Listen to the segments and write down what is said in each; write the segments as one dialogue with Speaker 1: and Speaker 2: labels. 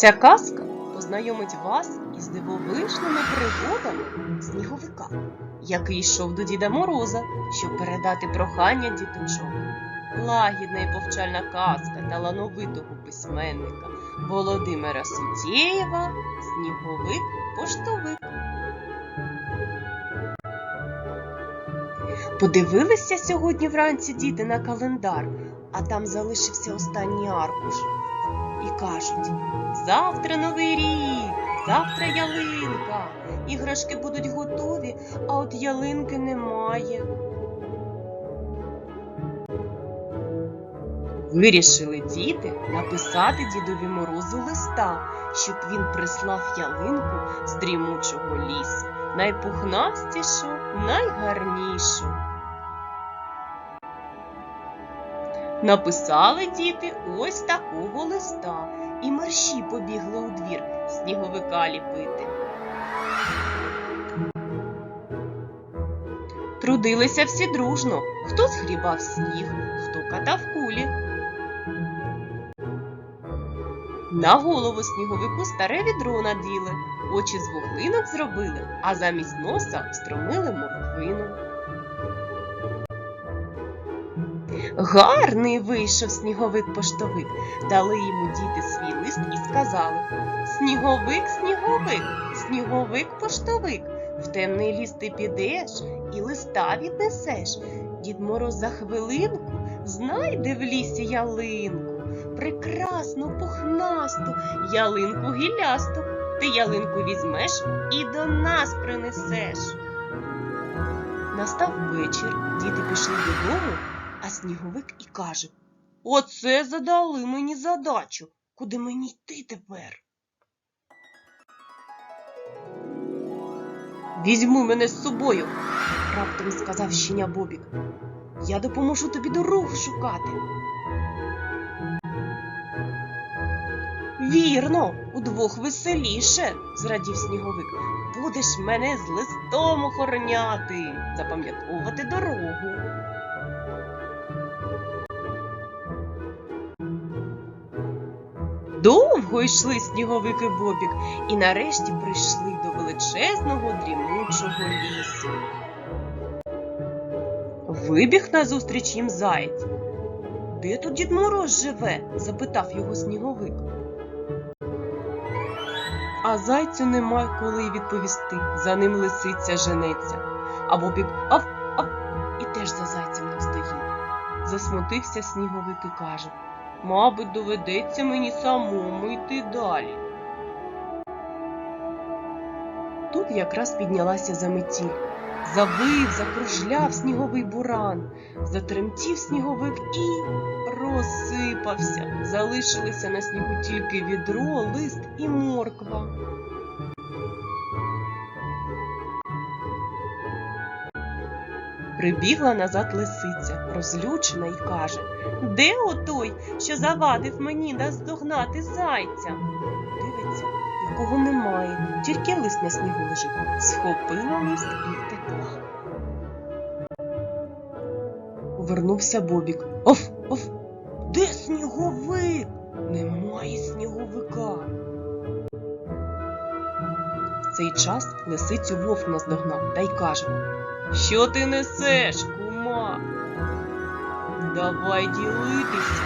Speaker 1: Ця казка познайомить вас із дивовижними пригодами сніговика, який йшов до Діда Мороза, щоб передати прохання діточок. Лагідна і повчальна казка талановитого письменника Володимира Сутєєва Сніговик поштовик. Подивилися сьогодні вранці діти на календар, а там залишився останній аркуш. І кажуть: завтра новий рік, завтра ялинка. Іграшки будуть готові, а от ялинки немає. Вирішили діти написати дідові морозу листа, щоб він прислав ялинку з дрімучого лісу, найпухнастішу, найгарнішу. Написали діти ось такого листа, і мерщі побігли у двір сніговика ліпити. Трудилися всі дружно, хто згрібав сніг, хто катав кулі. На голову сніговику старе відро наділи, очі з вуглинок зробили, а замість носа встромили морквину. Гарний вийшов сніговик-поштовик. Дали йому діти свій лист і сказали Сніговик, сніговик, сніговик-поштовик. В темний ліс ти підеш і листа віднесеш. Дід Мороз за хвилинку знайде в лісі ялинку, прекрасну, пухнасту, ялинку гілясту. Ти ялинку візьмеш і до нас принесеш. Настав вечір, діти пішли додому, а сніговик і каже Оце задали мені задачу. Куди мені йти тепер? Візьми мене з собою, раптом сказав щеня Бобік. Я допоможу тобі дорогу шукати. Вірно, удвох веселіше, зрадів сніговик. Будеш мене з листом охороняти, запам'ятовувати дорогу. Довго йшли сніговик і Бобік і нарешті прийшли до величезного дрімучого лісу. Вибіг назустріч їм заєць. Де тут дід Мороз живе? запитав його сніговик. А зайцю нема коли відповісти. За ним лисиця женеться. А Бобік ав, ав, і теж за зайцем не встоїть. Засмутився сніговик і каже Мабуть, доведеться мені самому йти далі. Тут якраз піднялася заметіль. Завив, закружляв сніговий буран, затремтів сніговик і розсипався. Залишилися на снігу тільки відро, лист і морква. Прибігла назад лисиця, розлючена, і каже Де отой, що завадив мені наздогнати зайця? Дивиться, нікого немає, тільки лист на снігу лежить. Схопила лист і втекла. Повернувся Бобік. Оф, оф, де сніговик? Немає сніговика. Цей час лисицю вовк наздогнав та й каже Що ти несеш, кума? Давай ділитися.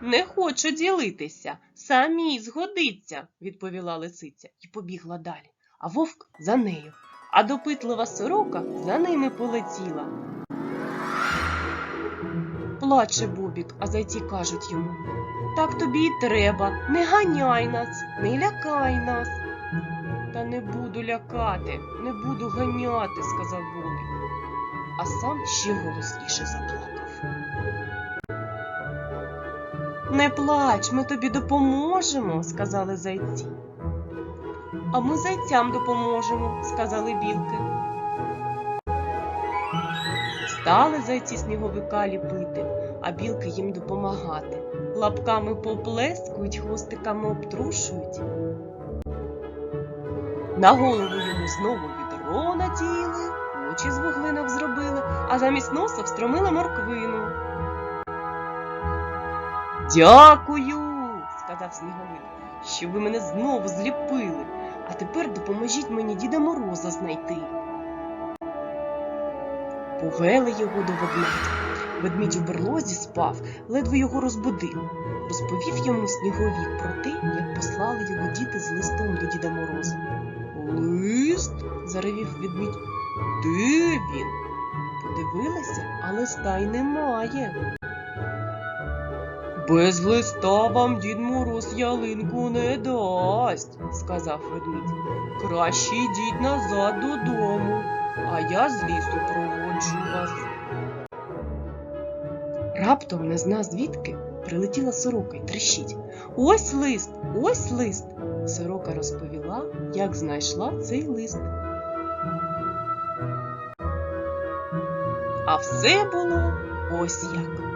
Speaker 1: Не хочу ділитися, самій згодиться, відповіла лисиця і побігла далі, а вовк за нею, а допитлива сорока за ними полетіла. Плаче Бобік, а зайці кажуть йому Так тобі й треба, не ганяй нас, не лякай нас. Та не буду лякати, не буду ганяти, сказав Бобік, а сам ще голосніше заплакав. Не плач, ми тобі допоможемо, сказали зайці. А ми зайцям допоможемо, сказали білки. Стали зайці сніговика ліпити, а білки їм допомагати. Лапками поплескують, хвостиками обтрушують. На голову йому знову відро наділи, очі з вуглинок зробили, а замість носа встромили морквину. Дякую, сказав сніговик. що ви мене знову зліпили. А тепер допоможіть мені Діда Мороза знайти. Повели його до ведмедя. Ведмідь у берлозі спав, ледве його розбудив. Розповів йому сніговік про те, як послали його діти з листом до Діда Мороза. Лист? заревів ведмідь. Де він? Подивилися, а листа й немає. Без листа вам дід Мороз ялинку не дасть, сказав ведмідь. Краще йдіть назад додому, а я з лісу проводжу вас. Раптом не зна звідки прилетіла сорока й трещить. Ось лист, ось лист. Сорока розповіла, як знайшла цей лист. А все було ось як.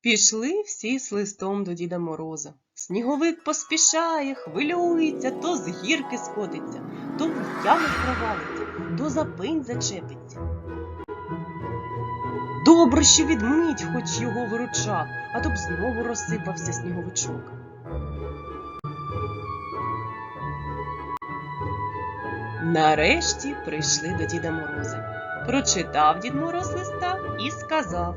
Speaker 1: Пішли всі з листом до Діда Мороза. Сніговик поспішає, хвилюється, то з гірки скотиться, то в яму провалиться, то за пень зачепиться. Добре, що відмить хоч його виручав, а то б знову розсипався сніговичок. Нарешті прийшли до Діда Мороза. Прочитав Дід Мороз листа і сказав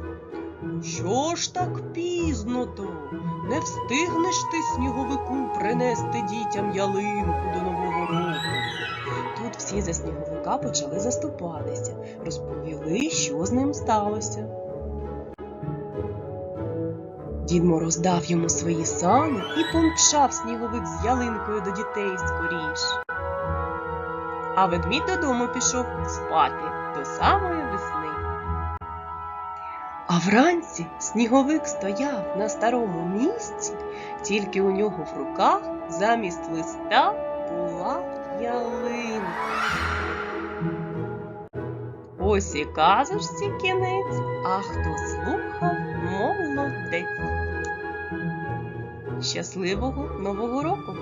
Speaker 1: Що ж так пізно то? Не встигнеш ти сніговику принести дітям ялинку до Нового року. Всі за сніговика почали заступатися, розповіли, що з ним сталося. Дід Мороз дав йому свої сани і помчав сніговик з ялинкою до дітей скоріш. А ведмідь додому пішов спати до самої весни. А вранці сніговик стояв на старому місці, тільки у нього в руках замість листа була ялинка. Ось і казочці кінець, а хто слухав, молодець. Щасливого Нового року!